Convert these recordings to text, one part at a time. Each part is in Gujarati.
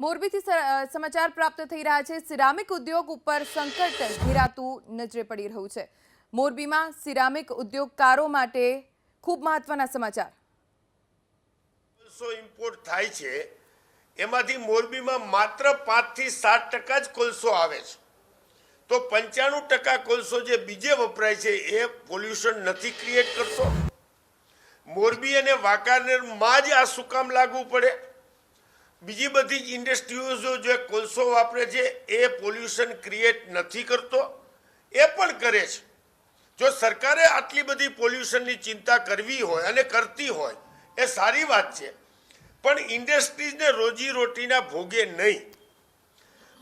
મોરબીથી સમાચાર પ્રાપ્ત થઈ રહ્યા છે. સિરામિક ઉદ્યોગ ઉપર સંકટ ઘેરાતું નજરે પડી રહ્યું છે. મોરબીમાં સિરામિક ઉદ્યોગકારો માટે ખૂબ મહત્વના સમાચાર. કોલસો ઇમ્પોર્ટ થાય છે. એમાંથી મોરબીમાં માત્ર પાંચથી સાત ટકા જ કોલસો આવે છે. તો પંચાણું ટકા કોલસો જે બીજે વપરાય છે, એ પોલ્યુશન નથી ક્રિએટ કરતો. મોરબી અને વાંકાનેરમાં જ આ શું કામ લાગુ પડે. બીજી બધી જ ઇન્ડસ્ટ્રીઓ જે કોલસો વાપરે છે, એ પોલ્યુશન ક્રિએટ નથી કરતો. એ પણ કરે છે. જો સરકારે આટલી બધી પોલ્યુશનની ચિંતા કરવી હોય અને કરતી હોય, એ સારી વાત છે. પણ ઇન્ડસ્ટ્રીઝને રોજી રોટીના ભોગે નહીં.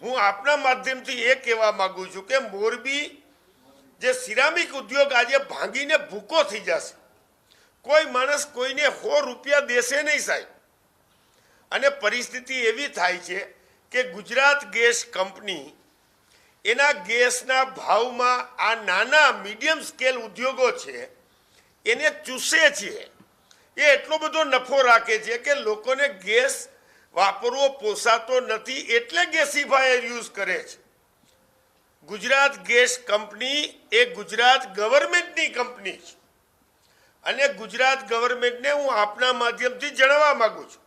હું આપના માધ્યમથી એ કહેવા માગું છું કે મોરબી જે સિરામિક ઉદ્યોગ આજે ભાંગીને ભૂકો થઈ જશે. કોઈ માણસ કોઈને સો રૂપિયા દેશે નહીં સાહેબ. અને પરિસ્થિતિ એવી થાય છે કે ગુજરાત ગેસ કંપની એના ગેસના ભાવમાં આ નાના મીડિયમ સ્કેલ ઉદ્યોગો છે, એને ચૂસે છે. એ એટલો બધો નફો રાખે છે કે લોકોને ગેસ વાપરવો પોસાતો નથી એટલે ગેસીફાયર યુઝ કરે છે. ગુજરાત ગેસ કંપની એ ગુજરાત ગવર્મેન્ટની કંપની છે. અને ગુજરાત ગવર્મેન્ટને હું આપના માધ્યમથી જણાવવા માગું છું.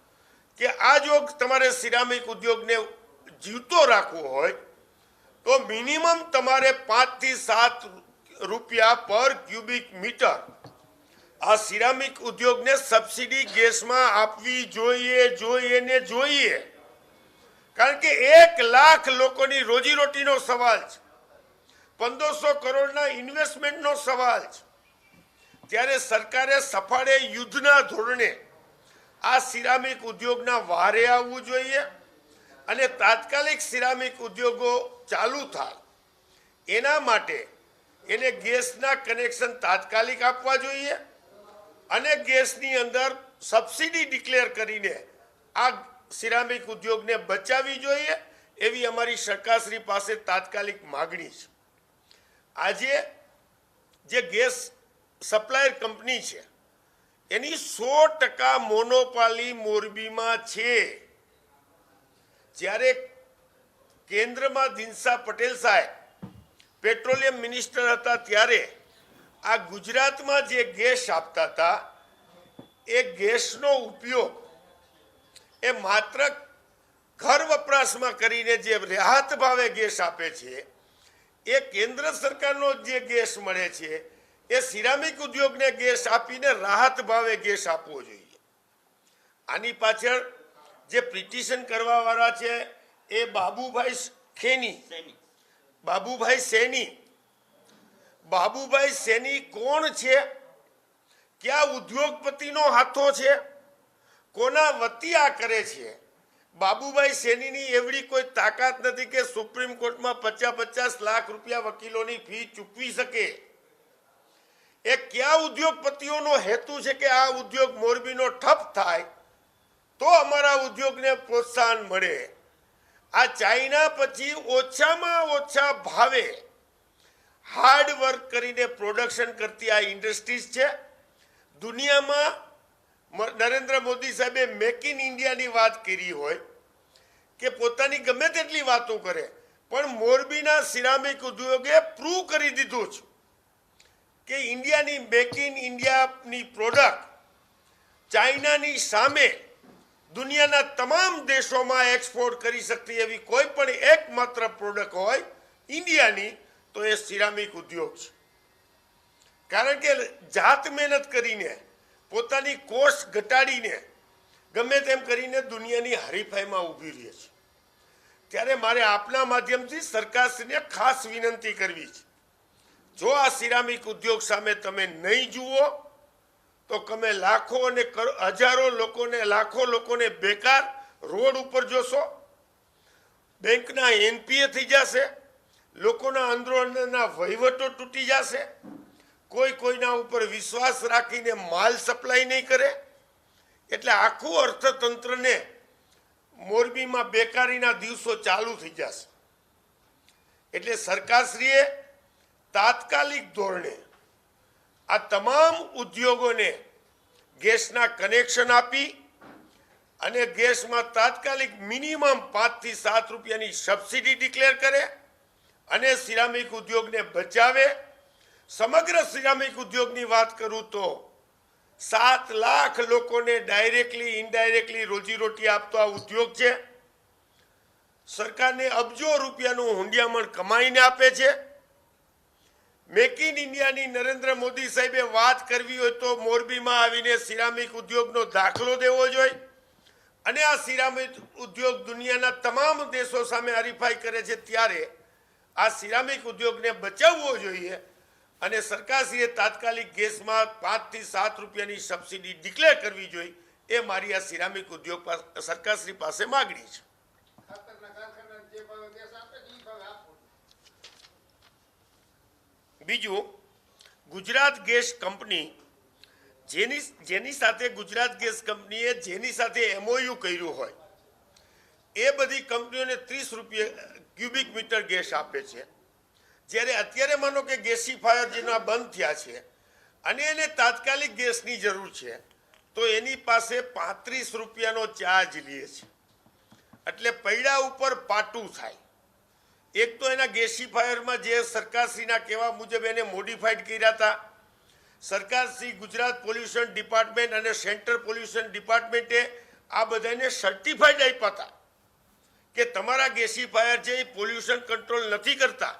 કે આ જો તમારે સિરામિક ઉદ્યોગને જીવતો રાખવો હોય, તો મિનિમમ તમારે પાંચથી સાત રૂપિયા પર ક્યુબિક મીટર આ સિરામિક ઉદ્યોગને સબસિડી ગેસમાં આપવી જોઈએ જોઈએ ને જોઈએ. કારણ કે એક લાખ લોકોની રોજીરોટીનો સવાલ છે. પંદરસો કરોડના ઇન્વેસ્ટમેન્ટનો સવાલ છે. ત્યારે સરકારે સફાળે યુદ્ધના ધોરણે આ સિરામિક ઉદ્યોગના વારે આવવું જોઈએ અને તાત્કાલિક સિરામિક ઉદ્યોગો ચાલુ થાય. એના માટે એને ગેસના કનેક્શન તાત્કાલિક આપવા જોઈએ અને ગેસની અંદર સબસિડી ડિક્લેર કરીને આ સિરામિક ઉદ્યોગને બચાવવી જોઈએ એવી અમારી સરકારશ્રી પાસે તાત્કાલિક માગણી છે. આજે જે ગેસ સપ્લાયર કંપની છે એની સો ટકા મોનોપાલી મોરબીમાં છે. જ્યારે કેન્દ્રમાં દિનસા પટેલ સાહેબ, પેટ્રોલિયમ મિનિસ્ટર હતા ત્યારે આ ગુજરાતમાં જે ગેસ આપતા હતા, એ ગેસનો ઉપયોગ એ માત્ર ઘર વપરાશમાં કરીને જે રાહત ભાવે ગેસ આપે છે, એ કેન્દ્ર સરકારનો જે ગેસ મળે છે એ સિરામિક ઉદ્યોગને ગેસ આપીને રાહત ભાવે ગેસ આપવો જોઈએ. આની પાછળ જે પિટિશન કરવાવાળા છે એ બાબુભાઈ ખેની બાબુભાઈ સેની બાબુભાઈ સેની કોણ છે? ક્યાં ઉદ્યોગપતિનો હાથો છે? કોના વતી આ કરે છે? બાબુભાઈ સેનીની એવડી કોઈ તાકાત નથી કે સુપ્રીમ કોર્ટમાં પચાસ પચાસ લાખ રૂપિયા વકીલોની ફી ચૂકવી શકે. એ કયા ઉદ્યોગપતિઓનો હેતુ છે કે આ ઉદ્યોગ મોરબીનો ઠપ થાય, તો અમારા ઉદ્યોગને પ્રોત્સાહન મળે. આ ચાઇના પછી ઓછામાં ઓછા ભાવે હાર્ડ વર્ક કરીને પ્રોડક્શન કરતી આ ઇન્ડસ્ટ્રીઝ છે. દુનિયામાં નરેન્દ્ર મોદી સાહેબે મેક ઇન ઇન્ડિયાની વાત કરી હોય કે પોતાની ગમે તેટલી વાતો કરે, પણ મોરબીના સિરામિક ઉદ્યોગે પ્રૂવ કરી દીધું છે કે ઇન્ડિયાની મેક ઇન ઇન્ડિયાની પ્રોડક્ટ ચાઇનાની સામે દુનિયાના તમામ દેશોમાં એક્સપોર્ટ કરી શકતી એવી કોઈ પણ એકમાત્ર પ્રોડક્ટ હોય ઇન્ડિયાની, તો એ સિરામિક ઉદ્યોગ છે. કારણ કે જાત મહેનત કરીને, પોતાની કોસ્ટ ઘટાડીને, ગમે તેમ કરીને દુનિયાની હરીફાઈમાં ઊભી રહે છે. ત્યારે મારે આપના માધ્યમથી સરકારશ્રીને ખાસ વિનંતી કરવી છે. જો આ સિરામિક ઉદ્યોગ સામે તમે નહીં જુઓ, તો તમે લાખો અને હજારો લોકોને, લાખો લોકોને બેકાર રોડ ઉપર જોશો. બેંકના એનપીએ થઈ જશે, લોકોના અંદરો અંદરના વહીવટો તૂટી જશે, કોઈ કોઈના ઉપર વિશ્વાસ રાખીને માલ સપ્લાય નહીં કરે. એટલે આખું અર્થતંત્રને મોરબીમાં બેકારીના દિવસો ચાલુ થઈ જશે. એટલે સરકારશ્રીએ તાત્કાલિક ધોરણે આ તમામ ઉદ્યોગોને ગેસના કનેક્શન આપી અને ગેસમાં તાત્કાલિક મિનિમમ પાંચથી સાત રૂપિયાની સબસિડી ડિક્લેર કરે અને સિરામિક ઉદ્યોગને બચાવે. સમગ્ર સિરામિક ઉદ્યોગની વાત કરું તો સાત લાખ લોકોને ડાયરેક્ટલી, ઇનડાયરેક્ટલી રોજીરોટી આપતો આ ઉદ્યોગ છે. સરકારને અબજો રૂપિયાનું હુંડિયામણ કમાઈને આપે છે. મેક ઇન ઇન્ડિયાની નરેન્દ્ર મોદી સાહેબે વાત કરવી હોય તો મોરબીમાં આવીને સિરામિક ઉદ્યોગનો દાખલો દેવો જોઈએ. અને આ સિરામિક ઉદ્યોગ દુનિયાના તમામ દેશો સામે હરીફાઈ કરે છે ત્યારે આ સિરામિક ઉદ્યોગને બચાવવો જોઈએ. અને સરકારશ્રીએ તાત્કાલિક ગેસમાં પાંચથી સાત રૂપિયાની સબસિડી ડિક્લેર કરવી જોઈએ. એ મારી આ સિરામિક ઉદ્યોગ સરકારશ્રી પાસે માગણી છે ખાતરના કારખાના જે ભાવે ગેસ આપે છે, ઈ ભાવે આપો. બીજું, ગુજરાત ગેસ કંપની, જેની જેની સાથે ગુજરાત ગેસ કંપનીએ જેની સાથે એમઓયુ કર્યું હોય, એ બધી કંપનીઓને ત્રીસ રૂપિયા ક્યુબિક મીટર ગેસ આપે છે. જ્યારે અત્યારે માનો કે ગેસીફાયર જેના બંધ થયા છે અને એને તાત્કાલિક ગેસની જરૂર છે, તો એની પાસે પાંત્રીસ રૂપિયાનો ચાર્જ લે છે. એટલે પૈડા ઉપર પાટું થાય. એક તો એના ગેસીફાયરમાં જે સરકારશ્રીના કહેવા મુજબ એને મોડિફાઈડ કર્યા હતા. સરકારશ્રી, ગુજરાત પોલ્યુશન ડિપાર્ટમેન્ટ અને સેન્ટ્રલ પોલ્યુશન ડિપાર્ટમેન્ટે આ બધાને સર્ટિફાઈડ આપ્યા હતા કે તમારા ગેસીફાયર એ પોલ્યુશન કંટ્રોલ નથી કરતા.